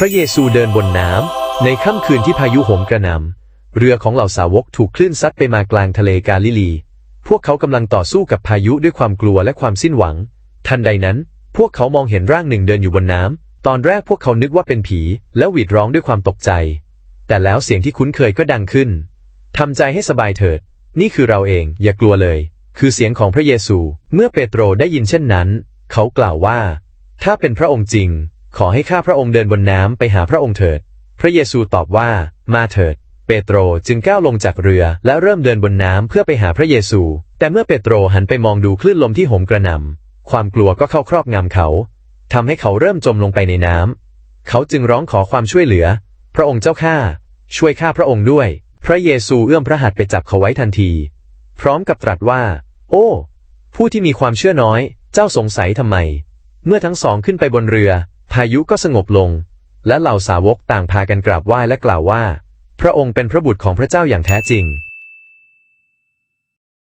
พระเยซูเดินบนน้ำ ในค่ำคืนที่พายุโหมกระหน่ำเรือของเหล่าสาวกถูกคลื่นซัดไปมากลางทะเลกาลิลี พวกเขากำลังต่อสู้กับพายุด้วยความกลัวและความสิ้นหวัง ทันใดนั้น พวกเขามองเห็นร่างหนึ่งเดินอยู่บนน้ำ ตอนแรกพวกเขานึกว่าเป็นผี แล้วหวีดร้องด้วยความตกใจ แต่แล้วเสียงที่คุ้นเคยก็ดังขึ้นทำใจให้สบายเถิด นี่คือเราเอง อย่ากลัวเลย คือเสียงของพระเยซู เมื่อเปโตรได้ยินเช่นนั้น เขากล่าวว่า ถ้าเป็นพระองค์จริง ขอให้ข้าพระองค์เดินบนน้ำไปหาพระองค์เถิด พระเยซูตอบว่า มาเถิด เปโตรจึงก้าวลงจากเรือและเริ่มเดินบนน้ำเพื่อไปหาพระเยซู แต่เมื่อเปโตรหันไปมองดูคลื่นลมที่โหมกระหน่ำความกลัวก็เข้าครอบงำเขาทำให้เขาเริ่มจมลงไปในน้ำเขาจึงร้องขอความช่วยเหลือ พระองค์เจ้าข้าช่วยข้าพระองค์ด้วย พระเยซูเอื้อมพระหัตถ์ไปจับเขาไว้ทันที พร้อมกับตรัสว่า โอ้ ผู้ที่มีความเชื่อน้อย เจ้าสงสัยทำไม เมื่อทั้งสองขึ้นไปบนเรือ พายุก็สงบลง และเหล่าสาวกต่างพากันกราบไหว้และกล่าวว่า พระองค์เป็นพระบุตรของพระเจ้าอย่างแท้จริง